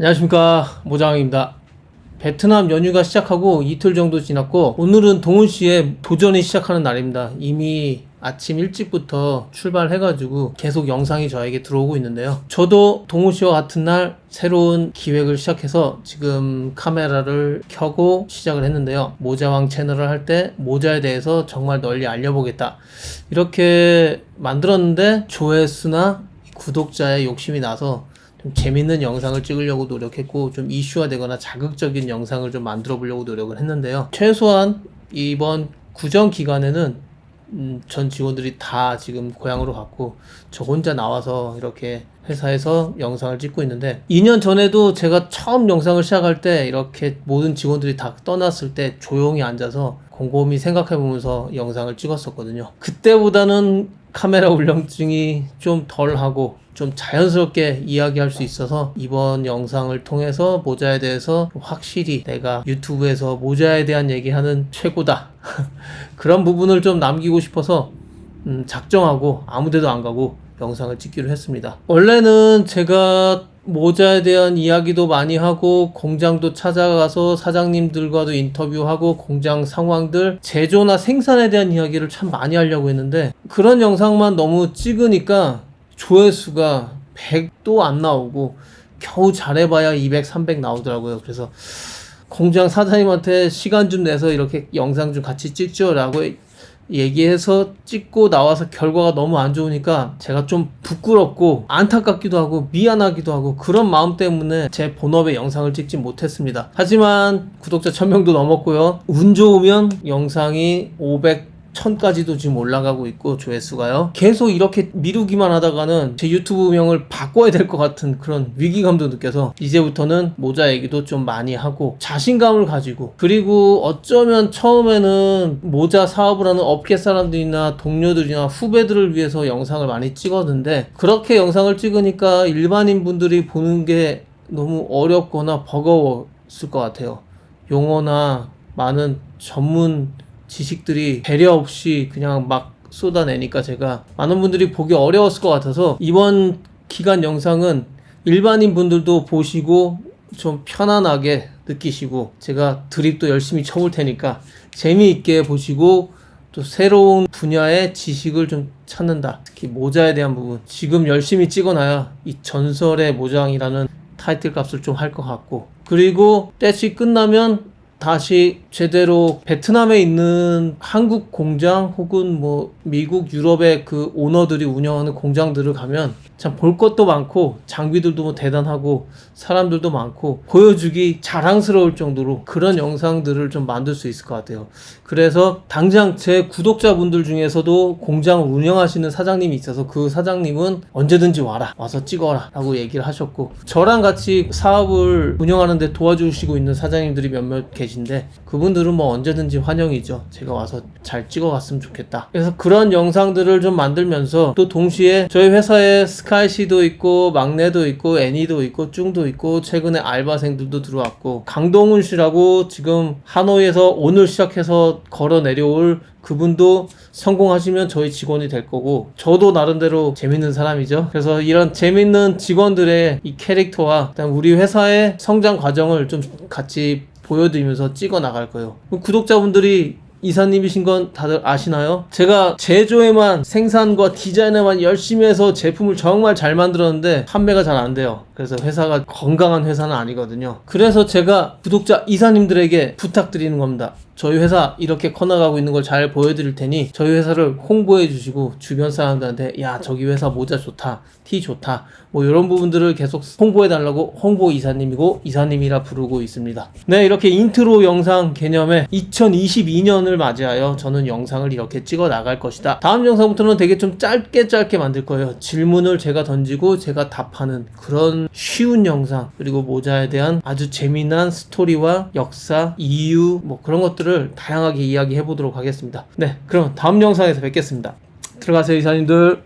안녕하십니까 모장입니다. 베트남 연휴가 시작하고 이틀 정도 지났고 오늘은 동훈 씨의 도전이 시작하는 날입니다. 이미 아침 일찍부터 출발해가지고 계속 영상이 저에게 들어오고 있는데요. 저도 동훈 씨와 같은 날 새로운 기획을 시작해서 지금 카메라를 켜고 시작을 했는데요. 모자왕 채널을 할 때 모자에 대해서 정말 널리 알려보겠다. 이렇게 만들었는데 조회수나 구독자의 욕심이 나서 좀 재밌는 영상을 찍으려고 노력했고 좀 이슈화되거나 자극적인 영상을 좀 만들어 보려고 노력을 했는데요. 최소한 이번 구정 기간에는 음, 전 직원들이 다 지금 고향으로 갔고 저 혼자 나와서 이렇게 회사에서 영상을 찍고 있는데 2년 전에도 제가 처음 영상을 시작할 때 이렇게 모든 직원들이 다 떠났을 때 조용히 앉아서 곰곰이 생각해 보면서 영상을 찍었었거든요. 그때보다는 카메라 울렁증이 좀 덜하고 좀 자연스럽게 이야기할 수 있어서 이번 영상을 통해서 모자에 대해서 확실히 내가 유튜브에서 모자에 대한 얘기하는 최고다. 그런 부분을 좀 남기고 싶어서 음, 작정하고 아무데도 안 가고 영상을 찍기로 했습니다. 원래는 제가 모자에 대한 이야기도 많이 하고 공장도 찾아가서 사장님들과도 인터뷰하고 공장 상황들 제조나 생산에 대한 이야기를 참 많이 하려고 했는데 그런 영상만 너무 찍으니까 조회수가 100도 안 나오고 겨우 잘해봐야 200, 300 나오더라고요. 그래서 공장 사장님한테 시간 좀 내서 이렇게 영상 좀 같이 찍죠라고 얘기해서 찍고 나와서 결과가 너무 안 좋으니까 제가 좀 부끄럽고 안타깝기도 하고 미안하기도 하고 그런 마음 때문에 제 본업의 영상을 찍지 못했습니다. 하지만 구독자 1000명도 넘었고요. 운 좋으면 영상이 500 1000까지도 지금 올라가고 있고 조회수가요. 계속 이렇게 미루기만 하다가는 제 유튜브명을 바꿔야 될 것 같은 그런 위기감도 느껴서 이제부터는 모자 얘기도 좀 많이 하고 자신감을 가지고 그리고 어쩌면 처음에는 모자 사업을 하는 업계 사람들이나 동료들이나 후배들을 위해서 영상을 많이 찍었는데 그렇게 영상을 찍으니까 일반인 분들이 보는 게 너무 어렵거나 버거웠을 것 같아요. 용어나 많은 전문 지식들이 배려 없이 그냥 막 쏟아내니까 제가 많은 분들이 보기 어려웠을 것 같아서 이번 기간 영상은 일반인 분들도 보시고 좀 편안하게 느끼시고 제가 드립도 열심히 쳐볼 테니까 재미있게 보시고 또 새로운 분야의 지식을 좀 찾는다. 특히 모자에 대한 부분. 지금 열심히 찍어놔야 이 전설의 모장이라는 타이틀 값을 좀 할 것 같고. 그리고 떼치 끝나면 다시 제대로 베트남에 있는 한국 공장 혹은 뭐 미국, 유럽의 그 오너들이 운영하는 공장들을 가면 참 볼 것도 많고 장비들도 뭐 대단하고 사람들도 많고 보여주기 자랑스러울 정도로 그런 영상들을 좀 만들 수 있을 것 같아요. 그래서 당장 제 구독자분들 중에서도 공장을 운영하시는 사장님이 있어서 그 사장님은 언제든지 와라 와서 찍어라 라고 얘기를 하셨고 저랑 같이 사업을 운영하는데 도와주시고 있는 사장님들이 몇몇 계신데 그 분들은 뭐 언제든지 환영이죠. 제가 와서 잘 찍어갔으면 좋겠다. 그래서 그런 영상들을 좀 만들면서 또 동시에 저희 회사에 스카이시도 있고 막내도 있고 애니도 있고 쭝도 있고 최근에 알바생들도 들어왔고 강동훈 씨라고 지금 하노이에서 오늘 시작해서 걸어 내려올 그분도 성공하시면 저희 직원이 될 거고 저도 나름대로 재밌는 사람이죠. 그래서 이런 재밌는 직원들의 이 캐릭터와 우리 회사의 성장 과정을 좀 같이 보여드리면서 찍어 나갈 거예요. 구독자분들이 이사님이신 건 다들 아시나요? 제가 제조에만 생산과 디자인에만 열심히 해서 제품을 정말 잘 만들었는데 판매가 잘 안 돼요. 그래서 회사가 건강한 회사는 아니거든요. 그래서 제가 구독자 이사님들에게 부탁드리는 겁니다. 저희 회사 이렇게 커나가고 있는 걸 잘 보여드릴 테니 저희 회사를 홍보해 주시고 주변 사람들한테 야 저기 회사 모자 좋다 티 좋다. 뭐 이런 부분들을 계속 홍보해 달라고 홍보 이사님이고 이사님이라 부르고 있습니다. 네 이렇게 인트로 영상 개념에 2022년을 맞이하여 저는 영상을 이렇게 찍어 나갈 것이다. 다음 영상부터는 되게 좀 짧게 짧게 만들 거예요. 질문을 제가 던지고 제가 답하는 그런 쉬운 영상 그리고 모자에 대한 아주 재미난 스토리와 역사 이유 뭐 그런 것들을 다양하게 이야기해 보도록 하겠습니다. 네 그럼 다음 영상에서 뵙겠습니다. 들어가세요 이사님들